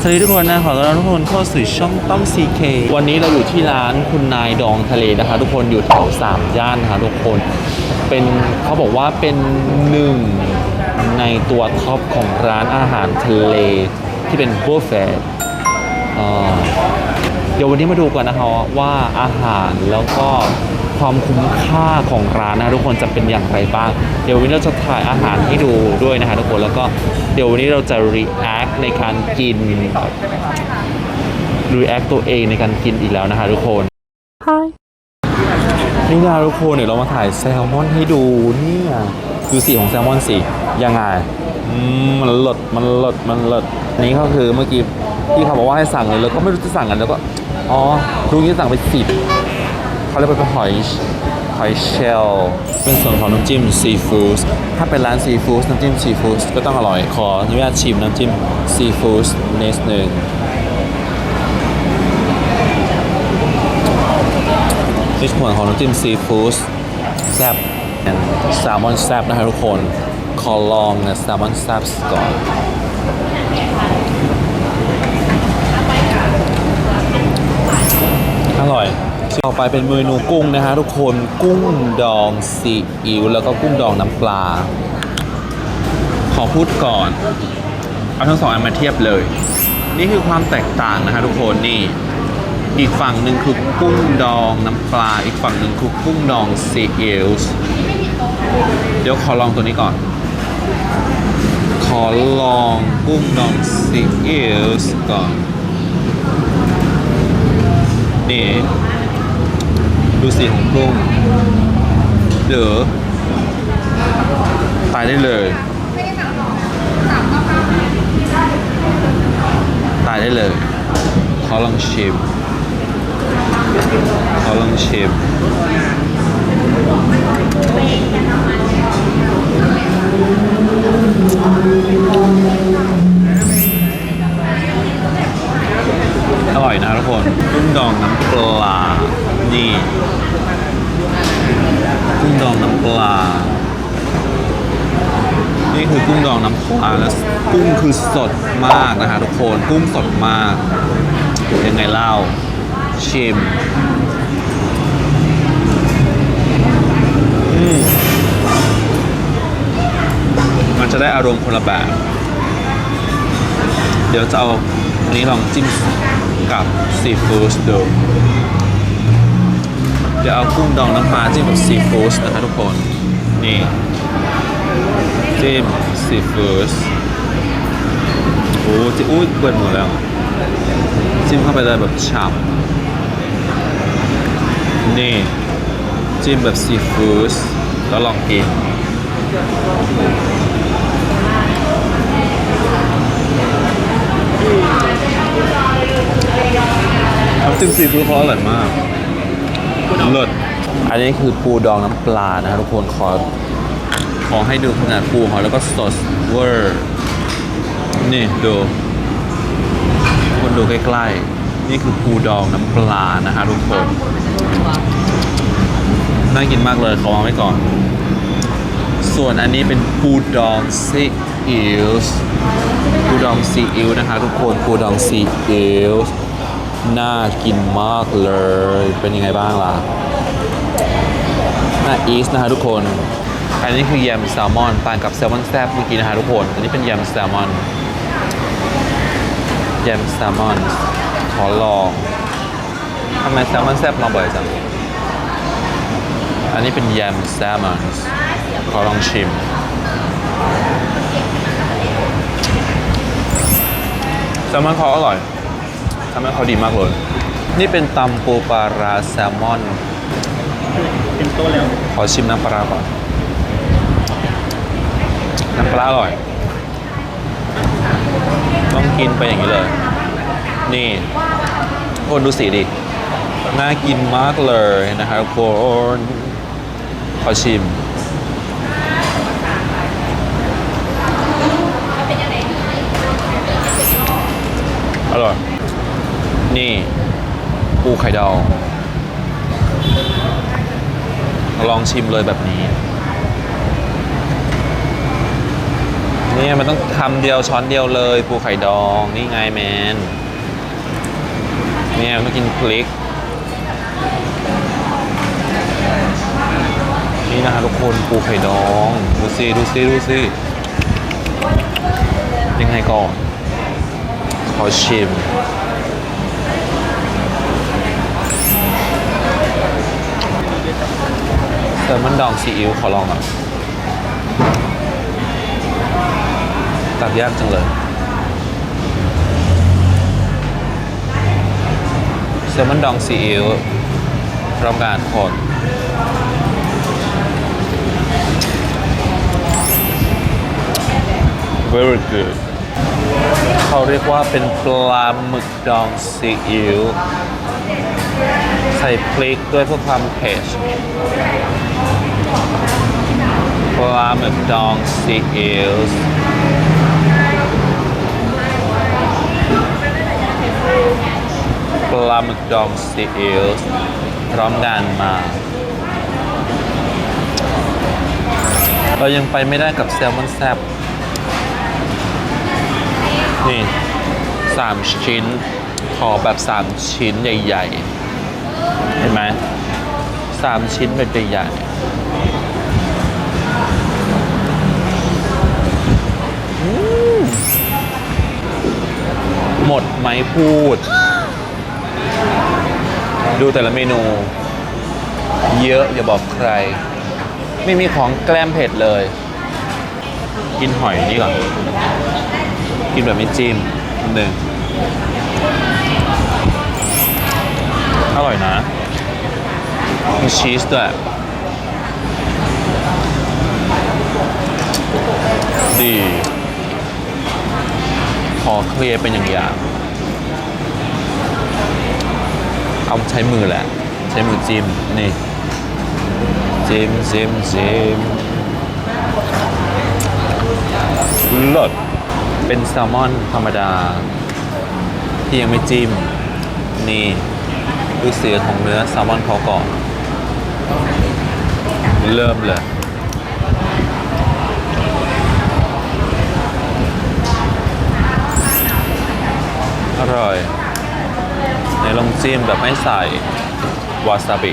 สวัสดีทุกคนนะขอต้อนรับทุกคนเข้าสู่ช่องต้อม CK วันนี้เราอยู่ที่ร้านคุณนายดองทะเลนะคะ ทุกคนอยู่แถวสามย่านนะคะทุกคนเป็นเขาบอกว่าเป็นหนึ่งในตัวท็อปของร้านอาหารทะเลที่เป็นบุฟเฟ่ต์อ่า เดี๋ยววันนี้มาดูกันนะคะว่าอาหารแล้วก็ความคุ้มค่าของร้านนะทุกคนจะเป็นอย่างไรบ้าง เดี๋ยววันนี้เราจะถ่ายอาหารให้ดูด้วยนะคะทุกคนแล้วก็เดี๋ยววันนี้เราจะ react ในการกิน react ตัวเองในการกินอีกแล้วนะคะทุกคนนี่นะทุกคนเดี๋ยวเรามาถ่ายแซลมอนให้ดูเนี่ยดูสีของแซลมอนสิยังไงอืมมันเลิศมันเลิศมันเลิศอันนี้ก็คือเมื่อกี้ที่เขาบอกว่าให้สั่งเลยแล้วก็ไม่รู้จะสั่งกันแล้วก็ อ๋อรู้งี้สั่งไปสิบเขาเรียกว่าเป็นหอยหอยเชลล์เป็นส่วนของน้ำจิ้มซีฟู้ดถ้าเป็นร้านซีฟู้ดน้ำจิ้มซีฟู้ดก็ต้องอร่อยขออนุญาตชิมน้ำจิ้มซีฟู้ดนิดหนึ่งในส่วนของน้ำจิ้มซีฟู้ดแซ่บแซลมอนแซ่บนะครับทุกคน ขอลองนะแซลมอนแซ่บก่อน ร่อยต่อไปเป็นเมนูกุ้งนะฮะทุกคนกุ้งดองซีอิ๊วแล้วก็กุ้งดองน้ำปลา ขอพูดก่อน เอาทั้งสองอันมาเทียบเลย นี่คือความแตกต่างนะฮะทุกคนนี่ อีกฝั่งหนึ่งคือกุ้งดองน้ำปลา อีกฝั่งหนึ่งคือกุ้งดองซีอิ๊วเดี๋ยวขอลองตัวนี้ก่อน ขอลองกุ้งดองซีอิ๊วก่อน นี่ ดูสีของกุ้งเดี๋ยวตายได้เลย ตายได้เลย ขอลองชิม ขอลองชิมอ อร่อยนะทุกคนกุ้งดองน้ำปลา นี่กุ้งดองน้ำปลา นี่คือกุ้งดองน้ำปลาแล้วกุ้งคือสดมากนะฮะทุกคน กุ้งสดมาก ยังไงเล่า ชิมมมันจะได้อารมณ์คนละแบบ เดี๋ยวจะเอาอันนี้ลองจิ้ม กับซีฟู้ดดูเดี๋ยวเอากุ้งดองน้ำปลาจิ้มกับซีฟู้ดนะคะทุกคน นี่จิ้มซีฟู้ดโอ้จิ้มอุ้ยเปิดหมดแล้ว จิ้มเข้าไปเลยแบบฉ่ำนี่ จิ้มแบบซีฟู้ดแล้วลองกิน น้ำจิ้มซีฟู้ดเขาอร่อยมากเลิศอันนี้คือปูดองน้ำปลานะครับทุกคนขอขอให้ดูขนาดปูเขาแล้วก็สดเวอร์นี่ดูทุกคนดูใกล้ๆ นี่คือปูดองน้ำปลานะฮะทุกคนน่ากินมากเลยขอวางไว้ก่อน ส่วนอันนี้เป็นปูดองซีอิ๊วส์ปูดองซีอิ๊วนะคะทุกคนปูดองซีอิ๊วส์ น่ากินมากเลย เป็นยังไงบ้างล่ะน่าอีสนะฮะทุกคน อันนี้คือแยมแซลมอนต่างกับแซลมอนแซบเมื่อกี้นะฮะทุกคน อันนี้เป็นแยมแซลมอนแยมแซลมอนขอลองทำไมแซลมอนแซบมาบ่อยจังอันนี้เป็นแยมแซลมอนขอลองชิมแซลมอนเขาอร่อย แซลมอนเขาดีมากเลย นี่เป็นตำปูปลาราแซลมอนเป็นโตแล้ว ขอชิมน้ำปลาร้าก่อน น้ำปลาอร่อย ต้องกินไปอย่างนี้เลย นี่คนดูสีดิ น่ากินมากเลยนะครับคนขอชิม ข่ดาว ลองชิมเลยแบบนี้นเนี่ยมันต้องคำเดียวช้อนเดียวเลย ปูไข่ดองนี่ไงแมน เนี่ยต้องกินพริก นี่นะฮะทุกคนปูไข่ดอง ดูสิดูสิดูสิยังไงก่อน ขอชิม แซลมอนดองซีอิ๊วขอลองอะตักยากจังเลยแซลมอนดองซีอิ๊วพร้อมการคน very good เขาเรียกว่าเป็นปลาหมึกดองซีอิ๊ว ใส่พริกด้วยเพื่อความเผ็ดปลาหมึกดองซีอิ๊วปลาหมึกดองซีอิ๊วพร้อมกันมา เรายังไปไม่ได้กับแซลมอนแซบนี่สามชิ้น ขอแบบสามชิ้นใหญ่ ๆ เห็นไหมสามชิ้นแบบใหญ่ๆอืมหมดไหมพูด ดูแต่ละเมนู เยอะอย่าบอกใคร ไม่มีของแกล้มเผ็ดเลย กินหอยนี่ก่อน กินแบบไม่จิ้มหนึ่ง อร่อยนะมีชีสด้วยดีขอเคลียร์เป็นอย่างอย่างเอาใช้มือแหละ ใช้มือจิ้ม นี่ จิ้มจิ้มจิ้มเลิศเป็นแซลมอนธรรมดา ที่ยังไม่จิ้ม นี่ ดูเสียของเนื้อแซลมอนเขาก่อนเริ่มเลยอร่อย ในลองจิ้มแบบไม่ใส่วาซาบิ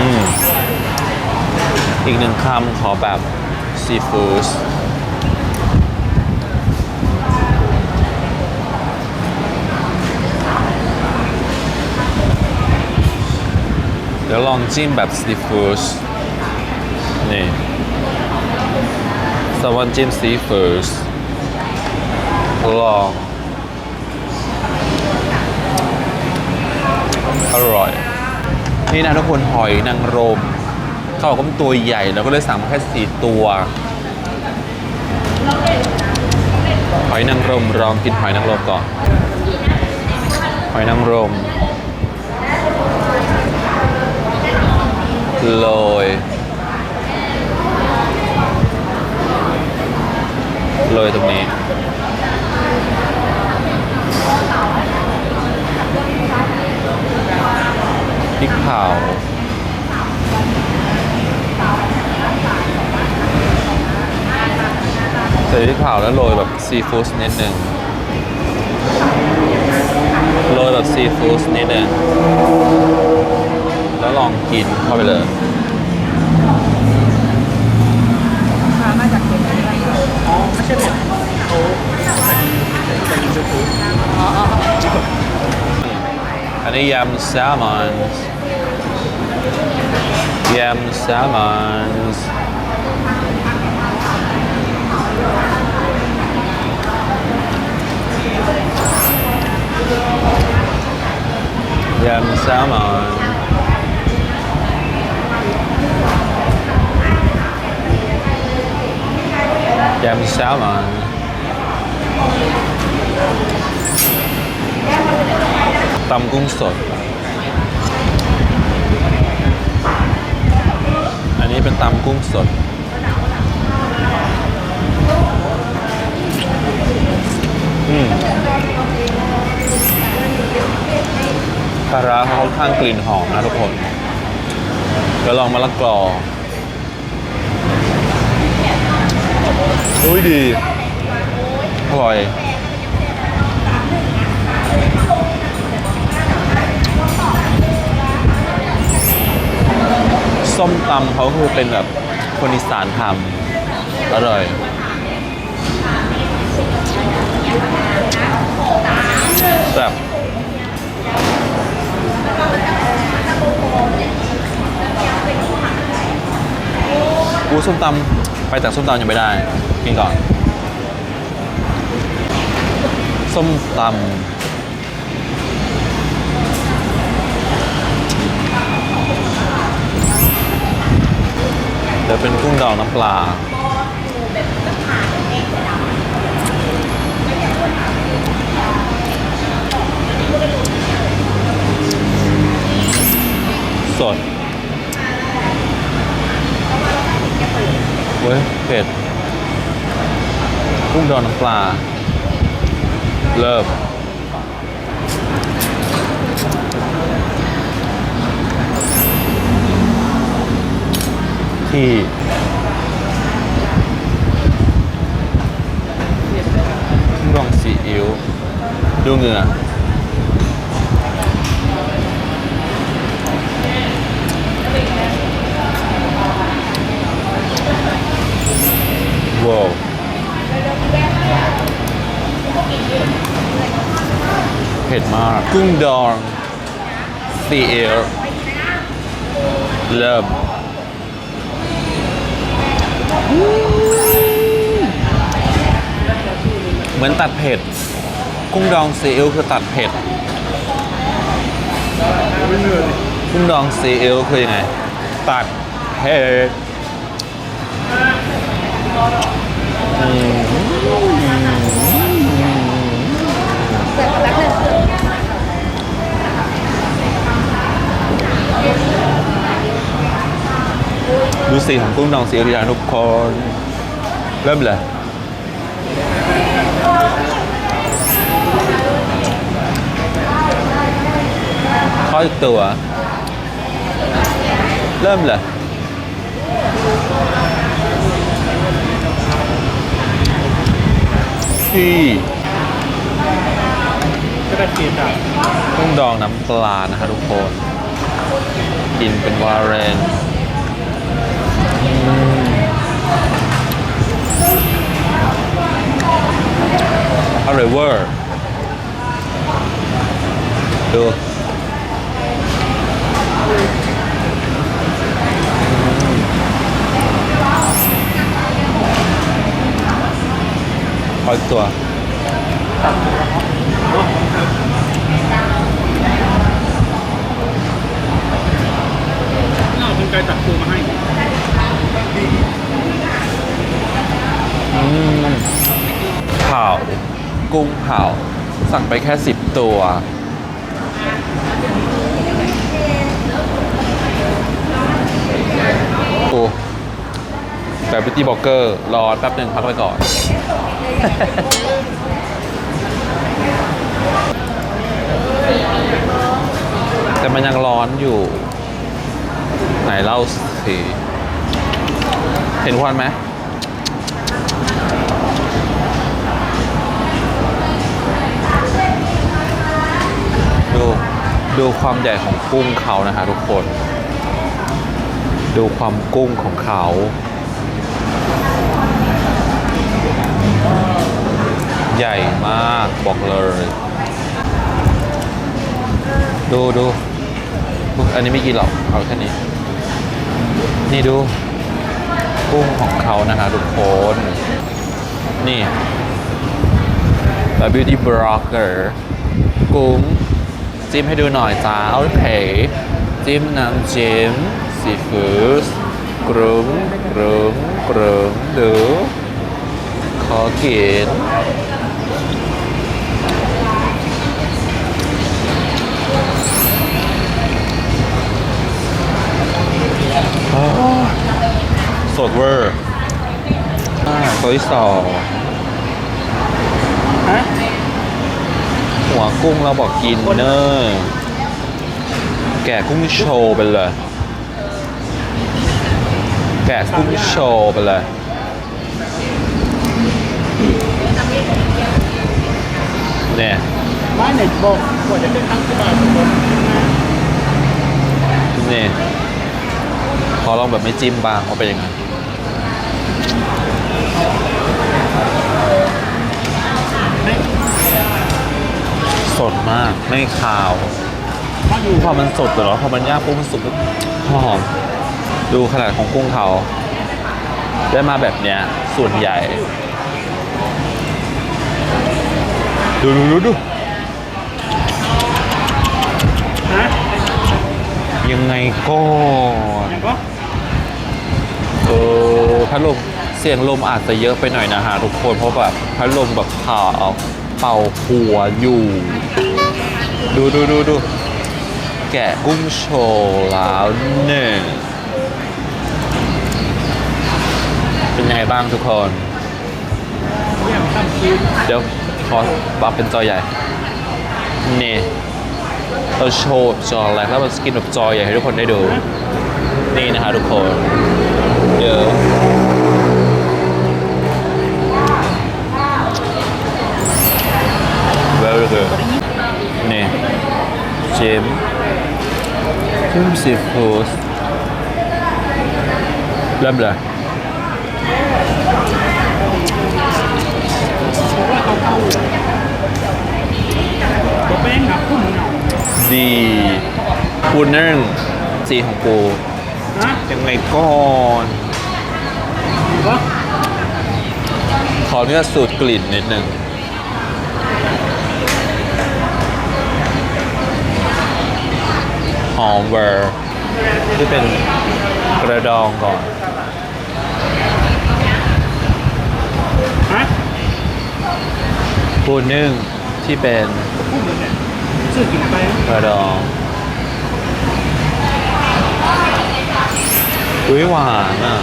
อืมอีกหนึ่งคำขอแบบซีฟู้ด ดี๋ยวลองจิ้มแบบซีฟู้ดนี่สวันจิ้มซีฟู้ดลอง อร่อย นี่นะทุกคนหอยนางรมเขาบอกว่ามันตัวใหญ่แล้วก็เลยสั่งมาแค่สี่ตัว หอยนางรมลองกินหอยนางรมก่อน หอยนางรม โรยโรยตรงนี้พริกเผาใส่พริกเผาแล้วโรยแบบซีฟู้ดนิดนึงโรยแบบซีฟู้ดนิดนึง แล้วลองกินเข้าไปเลยมาจากเด็กอะไรอ๋อไม่ใช่เด็กเขาจะมียูทูบอ๋ออันนี้ยำแซลมอนยำแซลมอนยำแซลมอน ยำแซลมอนตำกุ้งสดอันนี้เป็นตำกุ้งสด อืมปลาร้าเขาค่อนข้างกลิ่นหอมนะทุกคนเดี๋ยวลองมะละกอ อุ้ยดี อร่อย ส้มตำเขาคือเป็นแบบคนอีสานทำอร่อยแบบ กูส้มตำไปจากส้มตำยังไม่ได้ กินก่อน ส้มตำเดี๋ยวเป็นกุ้งดองน้ำปลาสด เว้ยเผ็ดกุ้งดองน้ำปลา เริ่มที่กุ้งดองซีอิ๊วดูเหงื่อ ว้าวเผ็ดมาก กุ้งดองซีอิ๊วเริ่มเหมือนตัดเผ็ด กุ้งดองซีอิ๊วคือตัดเผ็ด กุ้งดองซีอิ๊วคือยังไง ตัดเผ็ด ดูสีของกุ้งดองซีอิ๊วดีนะทุกคน เริ่มเลยข้ออีกตัว เริ่มเลย ที่ก็ได้กินอะกุ้งดองน้ำปลานะคะทุกคน กินเป็นวาเรนอืมอร่อยเวอร์ดู ออีกตัว น่าเอาเป็นไก่ตัดปูมาให้ อืมเผากุ้งเผาสั่งไปแค่สิบตัว โอ้แต่บิตตี้บอกเกอร์ รอแป๊บหนึ่งพักไปก่อน แต่มันยังร้อนอยู่ ไหนเล่าสิเห็นควันไหมดูดูความใหญ่ของกุ้งเขานะฮะทุกคน ดูความกุ้งของเขา ใหญ่มากบอกเลย ดูดูอันนี้ไม่กินหรอกเอาแค่นี้ นี่ดูกุ้งของเขานะฮะทุกคน นี่ The Beauty Blogger กุ้งจิ้มให้ดูหน่อยจ้าโอเคจิ้มน้ำจิ้มซีฟู้ดกรุ้งกรุ้งกรุ้งดูขอกิน ดเวอร์อ่าตัวที่สองฮะหัวกุ้งเราบอกกินเนอร์แกะกุ้งโชว์ไปเลย แกะกุ้งโชว์ไปเลยเนี่ยไม่ไหนบอกกว่าจะได้ทั้งที่บาทสมมตินี่ขอลองแบบไม่จิ้มบางว่าเป็นยังไง ดมาก ไม่คาวมาอยู่พอมันสดแต่ว่าพอมันย่างปุ๊บมันสุกปุ๊บหอม ดูขนาดของกุ้งเขาได้มาแบบเนี้ยส่วนใหญ่ ดูดูดูดูฮะยังไงก็อย่างก็เออพัดลมเสียงลมอาจจะเยอะไปหน่อยนะฮะทุกคนเพราะแบบพัดลมแบบผ่าเอา เป่าหัวอยู่ ดูดูดูดูแกะกุ้งโชว์แล้วหนึ่งเป็นยังไงบ้างทุกคน เดี๋ยวขอปรับเป็นจอใหญ่ นี่เราโชว์จอแรกแล้วเราสกินแบบจอใหญ่ให้ทุกคนได้ดู นี่นะฮะทุกคน เดี๋ยว very good นี่ชิมชิมซีฟู้ดเริ่มเลยผมว่าเขาเข้าตัวแป้งหนักพุ่มเหงาดีปูนึ่งสีของปูยังไงก่อนขอเนื้อสูตรกลิ่นนิดนึง หอมเวอร์ที่เป็นกระดองก่อนฮะปูนึ่งที่เป็นพุ่มเลยเนี่ยซื้อกินไปกระดองอุ้ยหวานอะ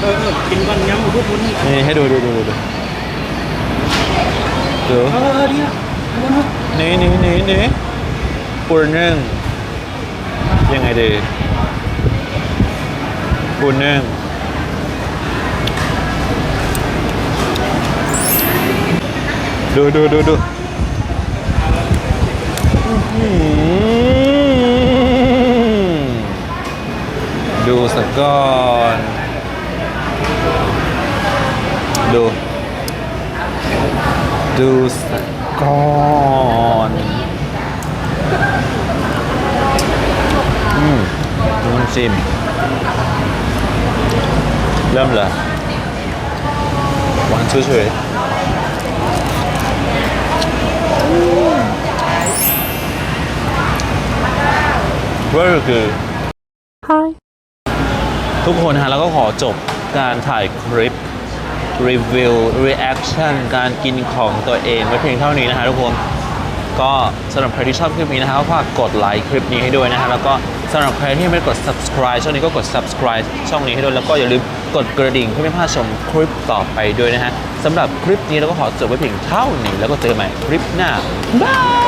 เออเออกินก่อนย้ำมาพูดพูดนี่นี่ให้ดูดูดูดูดูดูเออเออเนี่ยพูดพูด นี่นี่นี่นี่ปูนึ่งยังไงดีปูนึ่งดูดูดูดูดูสักก่อน ดู ดูสัก ก่อนอืมน้ำจิ้มเริ่มเลยหวานเฉยๆ very good ทุกคนฮะแล้วก็ขอจบการถ่ายคลิป รีวิว reaction การกินของตัวเองไว้เพียงเท่านี้นะฮะทุกคนก็สำหรับใครที่ชอบคลิปนี้นะฮะก็ฝากกดไลค์คลิปนี้ให้ด้วยนะฮะแล้วก็สำหรับใครที่ไม่ได้กด subscribe ช่องนี้ก็กด subscribe ช่องนี้ให้ด้วยแล้วก็อย่าลืมกดกระดิ่งเพื่อไม่พลาดชมคลิปต่อไปด้วยนะฮะสำหรับคลิปนี้เราก็ขอจบไว้เพียงเท่านี้แล้วก็เจอกันใหม่คลิปหน้าบาย